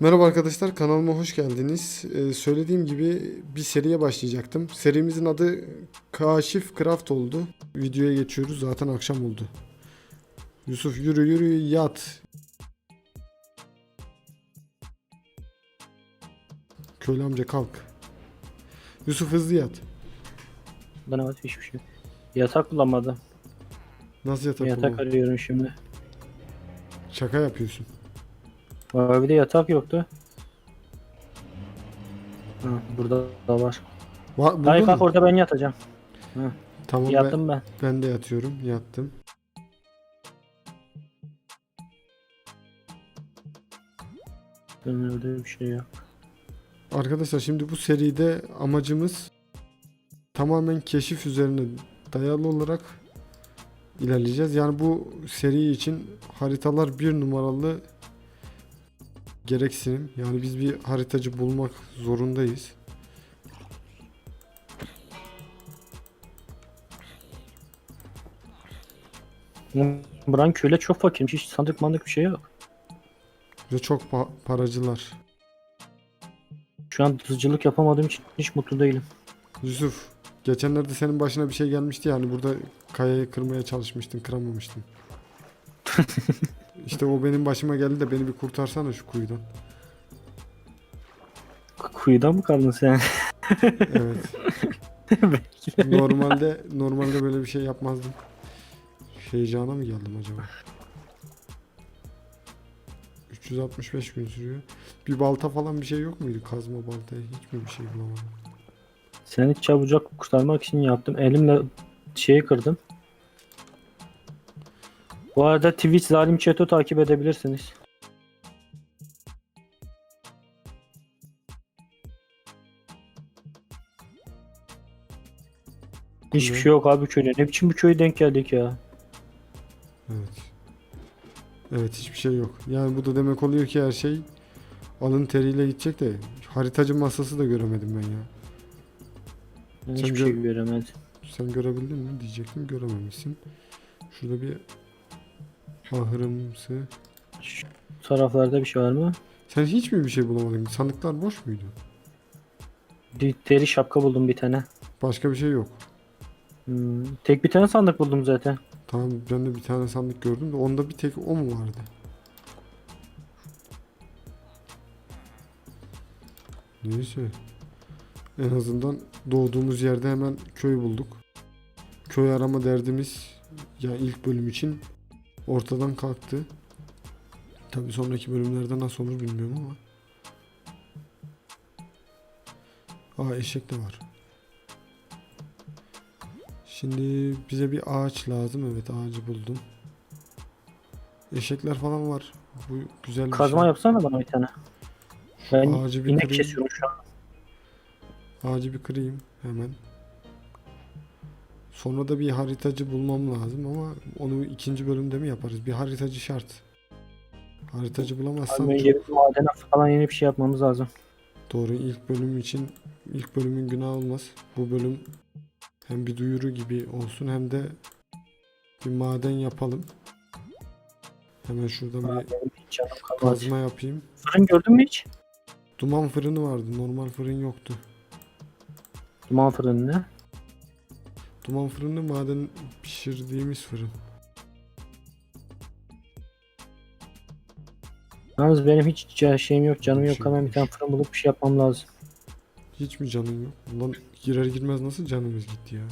Merhaba arkadaşlar kanalıma hoş geldiniz. Ee, söylediğim gibi bir seriye başlayacaktım. Serimizin adı Kaşif Craft oldu. Videoya geçiyoruz zaten akşam oldu. Yusuf yürü yürü yat. Köylü amca kalk. Yusuf hızlı yat. Bana bak hiçbir şey. Yatak bulamadım. Nasıl yatak, yatak buldun? arıyorum şimdi. Şaka yapıyorsun. Var bir de yatak yoktu. Ha, burada da var. Va Hayır kalk orada ben yatacağım. Tamam ben, Yattım ben. ben de yatıyorum. Yattım. Benim öyle bir şey yok. Arkadaşlar şimdi bu seride amacımız tamamen keşif üzerine dayalı olarak ilerleyeceğiz. Yani bu seri için haritalar bir numaralı gereksinim. Yani biz bir haritacı bulmak zorundayız. Buranın köyle çok fakirmiş. Hiç sandık mandık bir şey yok. Ve çok pa- paracılar. Şu an hızcılık yapamadığım için hiç mutlu değilim. Yusuf, geçenlerde senin başına bir şey gelmişti yani burada kayayı kırmaya çalışmıştın, kıramamıştın. işte o benim başıma geldi de beni bir kurtarsana şu kuyudan. K- Kuyuda mı kaldın sen? Evet. normalde normalde böyle bir şey yapmazdım. Heyecana mı geldim acaba? 365 gün sürüyor. Bir balta falan bir şey yok muydu? Kazma balta hiç mi bir şey bulamadım. Seni çabucak kurtarmak için yaptım. Elimle şeyi kırdım. Bu arada Twitch Zalim Chat'ı takip edebilirsiniz. Hiçbir şey yok abi köyde. Ne biçim bir köye denk geldik ya. Evet. Evet hiçbir şey yok. Yani bu da demek oluyor ki her şey alın teriyle gidecek de haritacı masası da göremedim ben ya. Ben Sen hiçbir gör- şey göremedim. Sen görebildin mi diyecektim görememişsin. Şurada bir ahırımsı. Şu taraflarda bir şey var mı? Sen hiç mi bir şey bulamadın? Sandıklar boş muydu? Bir deri şapka buldum bir tane. Başka bir şey yok. Hmm, tek bir tane sandık buldum zaten. Tamam ben de bir tane sandık gördüm de onda bir tek o mu vardı? Neyse. En azından doğduğumuz yerde hemen köy bulduk. Köy arama derdimiz ya ilk bölüm için ortadan kalktı. Tabi sonraki bölümlerde nasıl olur bilmiyorum ama. Aa eşek de var. Şimdi bize bir ağaç lazım. Evet ağacı buldum. Eşekler falan var. Bu güzel bir Kazma şey. yapsana bana bir tane. Ben Ağacı bir inek kırayım. kesiyorum şu an. Ağacı bir kırayım hemen. Sonra da bir haritacı bulmam lazım ama onu ikinci bölümde mi yaparız? Bir haritacı şart. Haritacı bulamazsam Abi çok önce bir maden falan yeni bir şey yapmamız lazım. doğru ilk bölüm için ilk bölümün günah olmaz. Bu bölüm hem bir duyuru gibi olsun hem de bir maden yapalım. Hemen şuradan bir Benim hiç canım kalmadı. kazma yapayım. Fırın gördün mü hiç? Duman fırını vardı. Normal fırın yoktu. Duman fırını ne? Duman fırını maden pişirdiğimiz fırın. Yalnız benim hiç şeyim yok, canım yok. şey Hemen bir tane fırın bulup bir şey yapmam lazım. Hiç mi canın yok? Ulan girer girmez nasıl canımız gitti ya?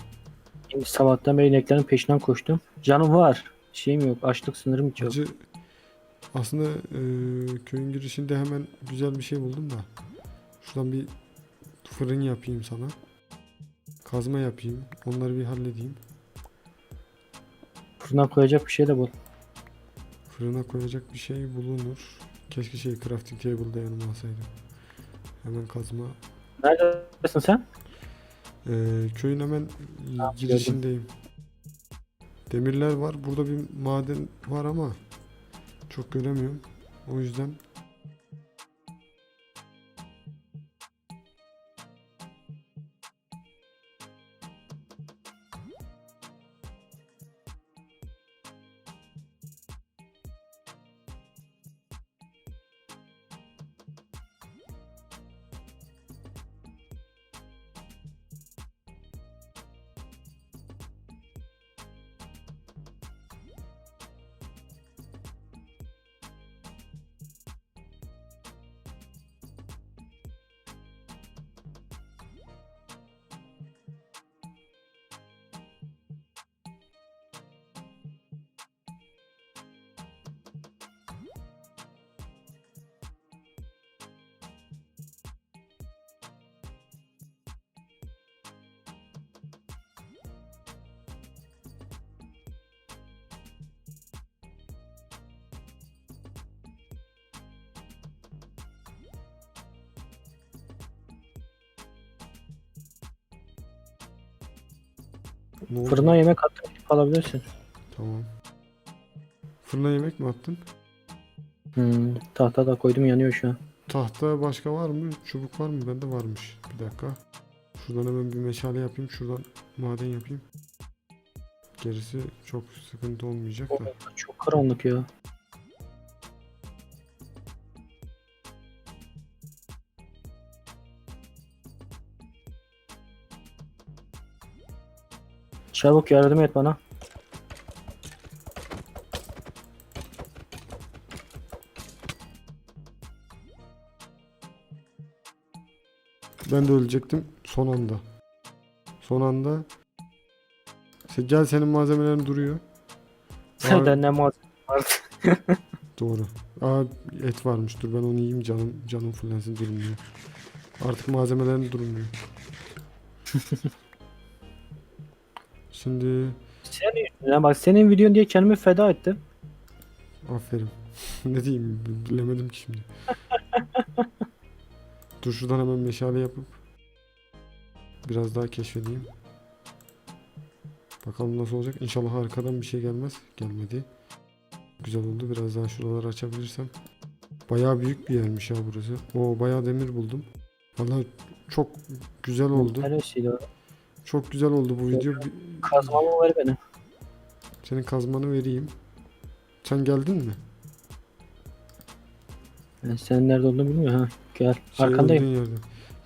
Şimdi sabahtan beri ineklerin peşinden koştum. Canım var. Şeyim yok, açlık sınırım hiç yok. Hacı aslında e, köyün girişinde hemen güzel bir şey buldum da. Şuradan bir fırın yapayım sana. Kazma yapayım. Onları bir halledeyim. Fırına koyacak bir şey de bul. Fırına koyacak bir şey bulunur. Keşke şey crafting table'da yanıma alsaydım. Hemen kazma. Neredesin sen? E, köyün hemen girişindeyim. Demirler var. Burada bir maden var ama çok göremiyorum. O yüzden Ne oldu? Fırına yemek attım alabilirsin. Tamam. Fırına yemek mi attın? Hmm, tahta da koydum yanıyor şu an. Tahta başka var mı? Çubuk var mı? Bende varmış. Bir dakika. Şuradan hemen bir meşale yapayım. Şuradan maden yapayım. Gerisi çok sıkıntı olmayacak da. Çok karanlık ya. Çabuk yardım et bana. Ben de ölecektim son anda. Son anda. İşte gel senin malzemelerin duruyor. Abi- Bende malzeme var. Doğru. Aa et varmış. Dur ben onu yiyeyim canım canım fullensin durmuyor. Artık malzemelerin durmuyor. Şimdi Senin yüzünden bak senin videon diye kendimi feda ettim. aferin. ne diyeyim bilemedim ki şimdi. Dur şuradan hemen meşale yapıp biraz daha keşfedeyim. Bakalım nasıl olacak. İnşallah arkadan bir şey gelmez. Gelmedi. Güzel oldu. Biraz daha şuraları açabilirsem. Bayağı büyük bir yermiş ya burası. O bayağı demir buldum. Vallahi çok güzel oldu. Neresiydi o? Çok güzel oldu bu video. Bir- Kazmamı ver beni. Senin kazmanı vereyim. Sen geldin mi? Ben senin nerede olduğunu bilmiyorum ha. Gel. Şey Arkandayım. yerde.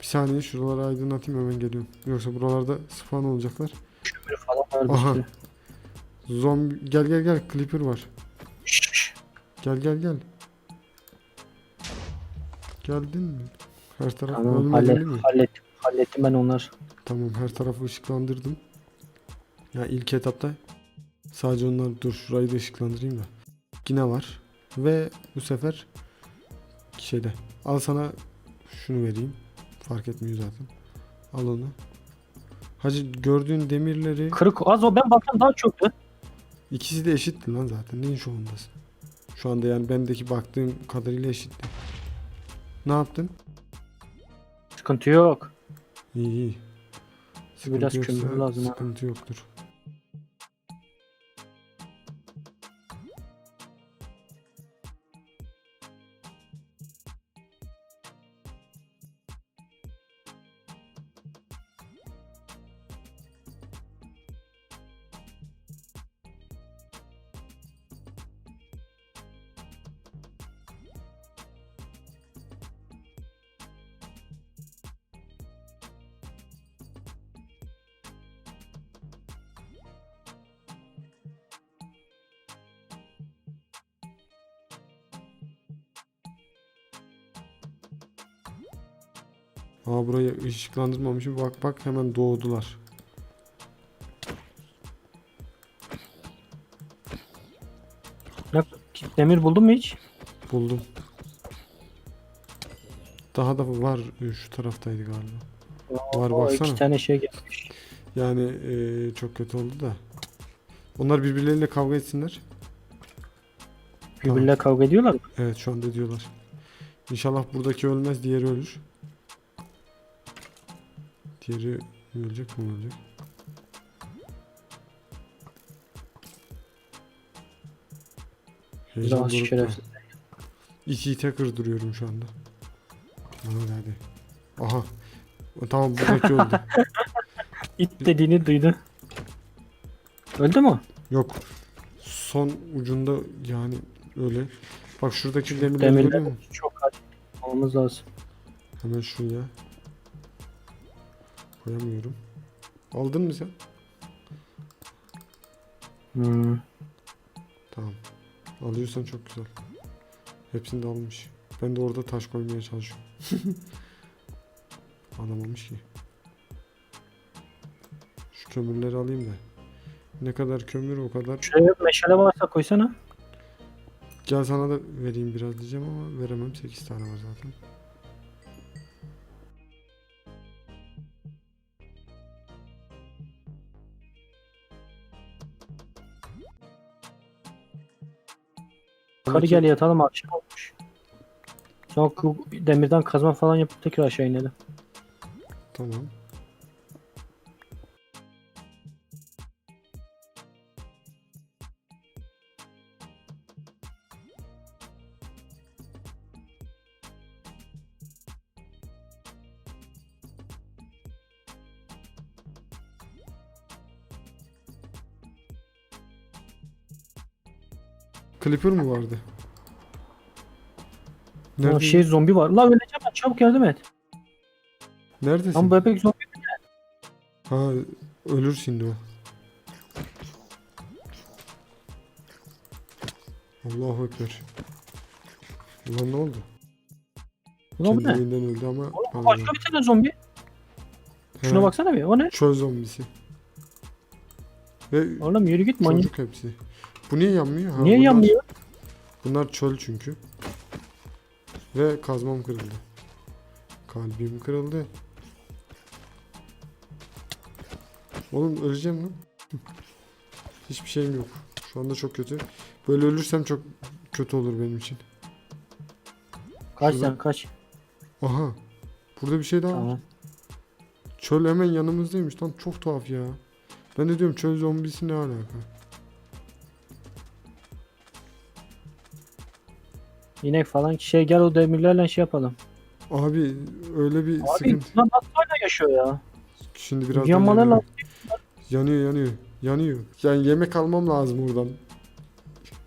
Bir saniye şuraları aydınlatayım hemen geliyorum. Yoksa buralarda spawn olacaklar. Kömür falan var bir Aha. sürü. Zombi gel gel gel Clipper var. Şşş. Gel gel gel. Geldin mi? Her taraf Tamam ölmedin hallet, mi? hallettim. Hallettim ben onlar. Tamam her tarafı ışıklandırdım. Ya ilk etapta sadece onlar dur şurayı da ışıklandırayım da. Yine var. Ve bu sefer şeyde al sana şunu vereyim. Fark etmiyor zaten. Al onu. Hacı gördüğün demirleri Kırık az o ben baktım daha çoktu. ikisi de eşitti lan zaten. Neyin şovundasın? Şu anda yani bendeki baktığım kadarıyla eşitti. Ne yaptın? Sıkıntı yok. İyi iyi. Sıkıntı Biraz yoksa kömür lazım. Sıkıntı yoktur. Aa burayı ışıklandırmamışım. Bak bak hemen doğdular. Demir buldun mu hiç? Buldum. Daha da var. Şu taraftaydı galiba. Var, Oo, baksana. iki tane şey gelmiş. Yani eee, çok kötü oldu da. Onlar birbirleriyle kavga etsinler. Birbirleriyle kavga ediyorlar mı? Evet şu anda diyorlar. İnşallah buradaki ölmez diğeri ölür. Diğeri ölecek mi ölecek? Heyecan ite kırdırıyorum şu anda. Bana hadi. Aha. Tamam buradaki öldü. İt dediğini duydu. Öldü mü? Yok. Son ucunda yani öyle. Bak şuradaki demirleri Demirler görüyor musun? çok acil olmamız lazım. Hemen şuraya. Koyamıyorum. Aldın mı sen? Hmm. Tamam. Alıyorsan çok güzel. Hepsini de almış. Ben de orada taş koymaya çalışıyorum. Alamamış ki. Şu kömürleri alayım da. Ne kadar kömür o kadar. Bir meşale varsa koysana. Gel sana da vereyim biraz diyeceğim ama veremem. 8 tane var zaten. Yukarı gel yatalım akşam olmuş. Sonra demirden kazma falan yapıp tekrar aşağı inelim. Tamam. Clipper mı vardı? Nerede? şey zombi var. La öleceğim ben çabuk yardım et. Neredesin? Lan bebek zombi. Ha ölür şimdi o. Allahu Ekber. Ulan ne oldu? Ulan bu ne? Kendiliğinden öldü ama Oğlum başka bir tane zombi. He, Şuna baksana bir. O ne? Çöl zombisi. Ve Oğlum yürü git manyak. çocuk hepsi. Bu niye yanmıyor? Ha, Niye bunlar- yanmıyor? Bunlar çöl çünkü. Ve kazmam kırıldı. Kalbim kırıldı. Oğlum öleceğim lan. Hiçbir şeyim yok. Şu anda çok kötü. Böyle ölürsem çok kötü olur benim için. Kaç Şurada- sen kaç. Aha. Burada bir şey daha var. Tamam. Çöl hemen yanımızdaymış lan. Çok tuhaf ya. Ben de diyorum çöl zombisi ne alaka? İnek falan şey gel o demirlerle şey yapalım. Abi öyle bir Abi sıkıntı. lan nasıl hala yaşıyor ya? Şimdi biraz Yanmalar yanıyor. lazım. yanıyor yanıyor. Yanıyor. Yani yemek almam lazım oradan.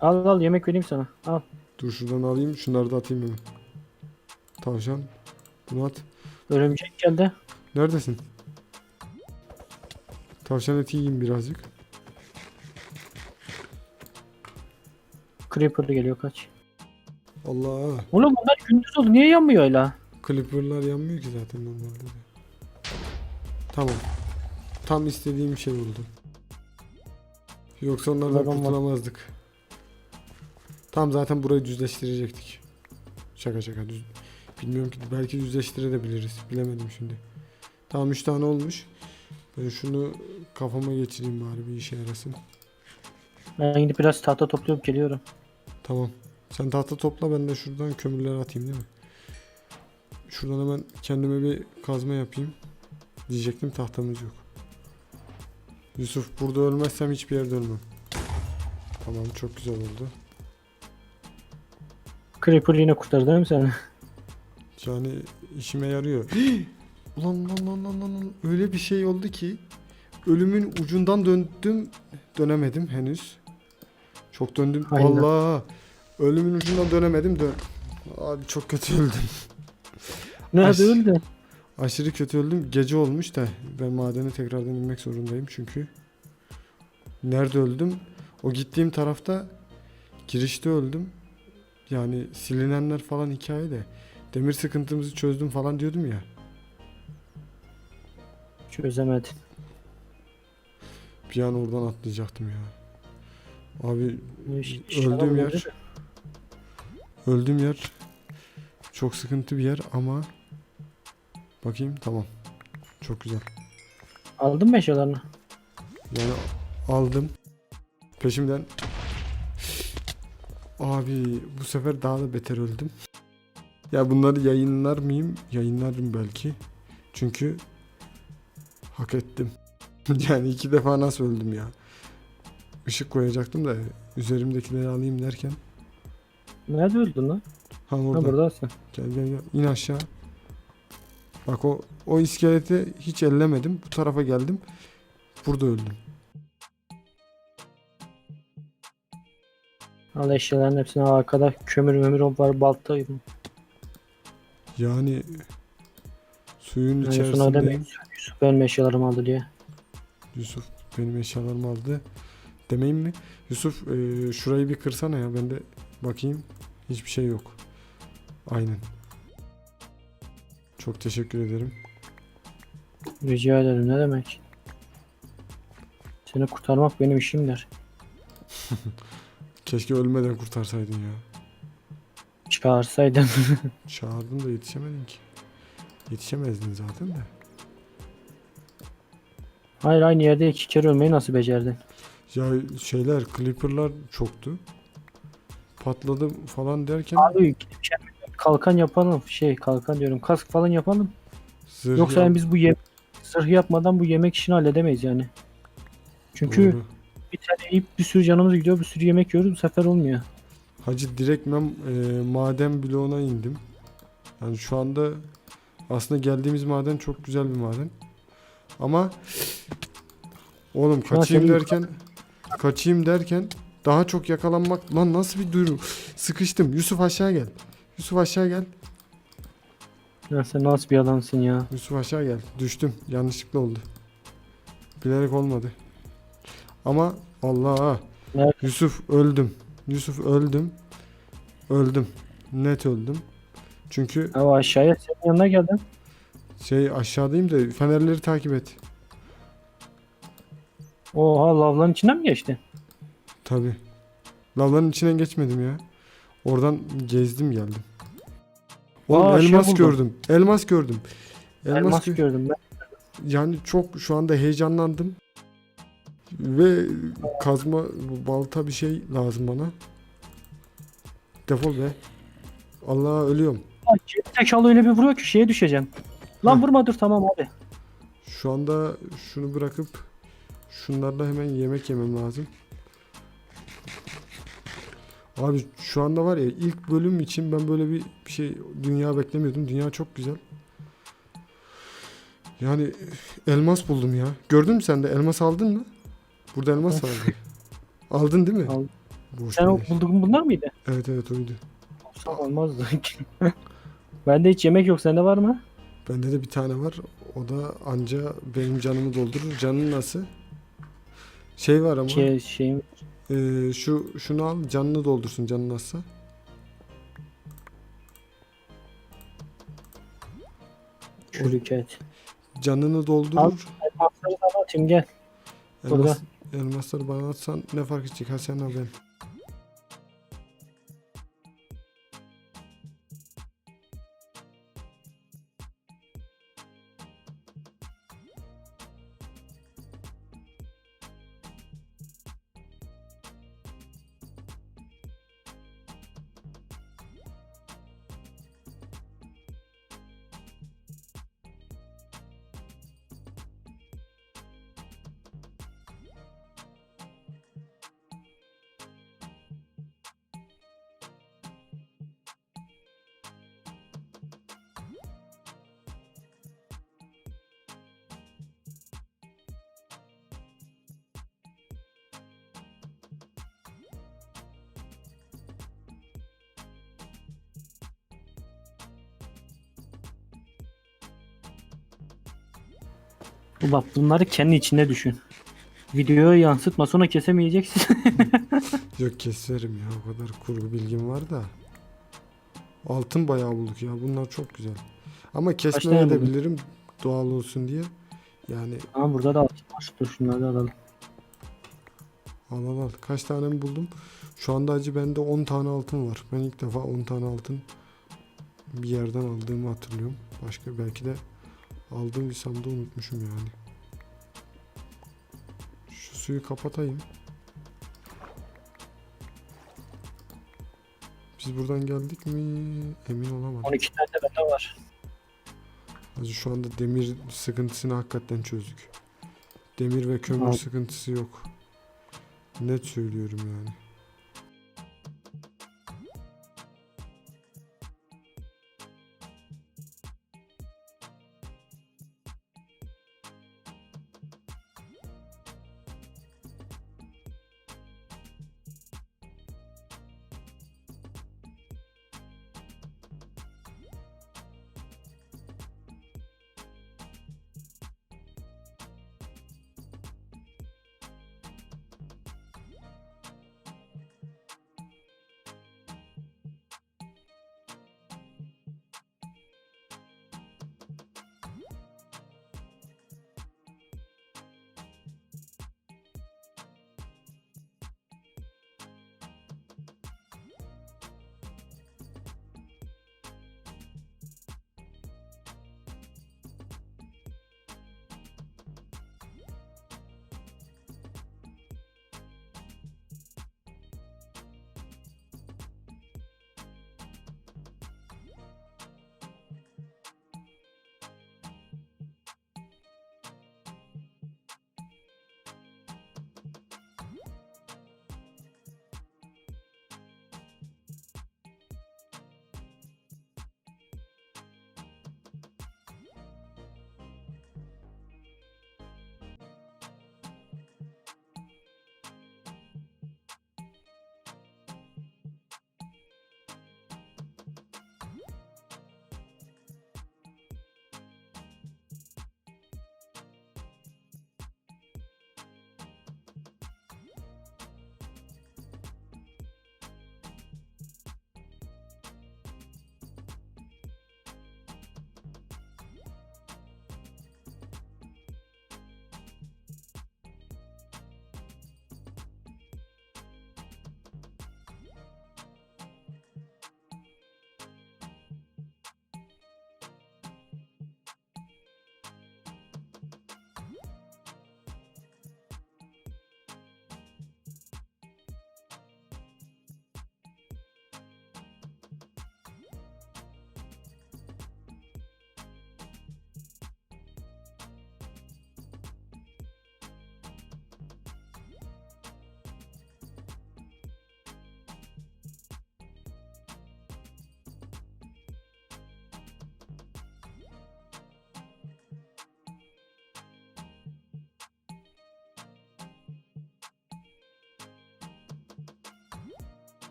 Al al yemek vereyim sana. Al. Dur şuradan alayım. Şunları da atayım hemen. Tavşan. Bunu at. Örümcek geldi. Neredesin? Tavşan eti yiyeyim birazcık. Creeper geliyor kaç. Allah. Oğlum bunlar gündüz oldu. Niye yanmıyor hala? Clipper'lar yanmıyor ki zaten normalde de. Tamam. Tam istediğim şey oldu. Yoksa onlardan Adam var. kurtulamazdık. Tam zaten burayı düzleştirecektik. Şaka şaka düz. Bilmiyorum ki belki düzleştirebiliriz. Bilemedim şimdi. Tamam 3 tane olmuş. Ben şunu kafama geçireyim bari bir işe yarasın. Ben gidip biraz tahta toplayıp geliyorum. Tamam. Sen tahta topla ben de şuradan kömürleri atayım değil mi? Şuradan hemen kendime bir kazma yapayım. Diyecektim tahtamız yok. Yusuf burada ölmezsem hiçbir yerde ölmem. Tamam çok güzel oldu. Creeper yine kurtardı değil mi seni? Yani işime yarıyor. ulan lan lan lan lan. Öyle bir şey oldu ki ölümün ucundan döndüm dönemedim henüz. Çok döndüm. Aynen. Allah. Ölümün ucundan dönemedim dön. Abi çok kötü öldüm. Nerede Ay. öldü? Aşırı kötü öldüm. Gece olmuş da ben madene tekrardan inmek zorundayım çünkü. Nerede öldüm? O gittiğim tarafta girişte öldüm. Yani silinenler falan hikaye de. Demir sıkıntımızı çözdüm falan diyordum ya. Çözemedim. Bir an oradan atlayacaktım ya. Abi öldüğüm yer öldüğüm yer çok sıkıntı bir yer ama bakayım tamam. Çok güzel. Aldın mı eşyalarını? Yani aldım. Peşimden. Abi bu sefer daha da beter öldüm. Ya bunları yayınlar mıyım? Yayınlarım belki. Çünkü hak ettim. yani iki defa nasıl öldüm ya. Işık koyacaktım da üzerimdekileri alayım derken. Nerede öldün lan? Ha Ha orada. buradasın. Gel gel gel. İn aşağı. Bak o o iskeleti hiç ellemedim. Bu tarafa geldim. Burada öldüm. Al eşyaların hepsini al arkada. Kömür mömür var balta. Yani suyun Yani demeyin. Yusuf benim eşyalarımı aldı diye. Yusuf benim eşyalarımı aldı. Demeyeyim mi? Yusuf e, şurayı bir kırsana ya. Ben de bakayım. Hiçbir şey yok. Aynen. Çok teşekkür ederim. Rica ederim ne demek. Seni kurtarmak benim işimdir. Keşke ölmeden kurtarsaydın ya. Çağırsaydın. Çağırdım da yetişemedin ki. Yetişemezdin zaten de. Hayır aynı yerde iki kere ölmeyi nasıl becerdin? Ya şeyler, Clipper'lar çoktu. Patladım falan derken Abi şey- kalkan yapalım. Şey kalkan diyorum. Kask falan yapalım. zırh Yoksa yap- yani biz bu yem sırh yapmadan bu yemek işini halledemeyiz yani. Çünkü Doğru. bir tane yiyip bir sürü canımız gidiyor. Bir sürü yemek yiyoruz. Bu sefer olmuyor. Hacı direkt ben e, maden bloğuna indim. Yani şu anda aslında geldiğimiz maden çok güzel bir maden. Ama oğlum kaçayım senin- derken kaçayım derken Daha çok yakalanmak. Lan nasıl bir durum? Sıkıştım. Yusuf aşağı gel. Yusuf aşağı gel. Ya sen nasıl bir adamsın ya? Yusuf aşağı gel. Düştüm. Yanlışlıkla oldu. Bilerek olmadı. Ama Allah. Evet. Yusuf öldüm. Yusuf öldüm. Öldüm. Net öldüm. Çünkü Ya aşağıya senin yanına geldim. şey aşağıdayım da fenerleri takip et. Oha lavların içinden mi geçti? Tabi. Lavların içinden geçmedim ya. Oradan gezdim geldim. Oğlum Aa, şey elmas buldum. gördüm. Elmas gördüm. Elmas, Elmas gö- gördüm ben. yani çok şu anda heyecanlandım. Ve kazma balta bir şey lazım bana. Defol be. Allah ölüyorum. Zekalı öyle bir vuruyor ki şeye düşeceğim. Lan Hı. vurma dur tamam abi. Şu anda şunu bırakıp şunlarla hemen yemek yemem lazım. Abi şu anda var ya ilk bölüm için ben böyle bir şey dünya beklemiyordum. Dünya çok güzel. Yani elmas buldum ya. Gördün mü sen de elmas aldın mı? Burada elmas vardı. Aldın değil mi? Aldım. Boş Sen o bulduğun bunlar mıydı? Evet evet oydu. Olsa olmazdı. Bende hiç yemek yok sende var mı? Bende de bir tane var. O da anca benim canımı doldurur. Canın nasıl? Şey var ama. Şey, şeyim Ee, şu şunu al canını doldursun canın azsa. çürüket. Canını doldurur. Al. Elmasları sana atayım gel. burada. Elmas, elmasları bana atsan ne fark edecek ha sen ha ben. Bak bunları kendi içinde düşün. Videoya yansıtma sonra kesemeyeceksin. Yok keserim ya o kadar kurgu bilgim var da. Altın bayağı bulduk ya bunlar çok güzel. Ama kesmeye tane de buldun? bilirim doğal olsun diye. Yani Ama burada da altın var. Dur şunları da alalım. al al al. Kaç tane mi buldum? Şu anda acı bende 10 tane altın var. Ben ilk defa 10 tane altın bir yerden aldığımı hatırlıyorum. Başka belki de aldığımsam da unutmuşum yani. Şu suyu kapatayım. Biz buradan geldik mi? Emin olamadım. 12 tane de bende var. Hacı şu anda demir sıkıntısını hakikaten çözdük. Demir ve kömür Abi. sıkıntısı yok. Net söylüyorum yani.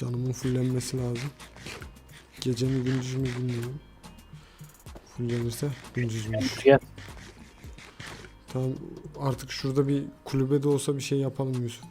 Canımın fullenmesi lazım. Gece mi gündüz mü bilmiyorum. Fullenirse gündüzmüş. Gel. Tamam artık şurada bir kulübede olsa bir şey yapalım Yusuf.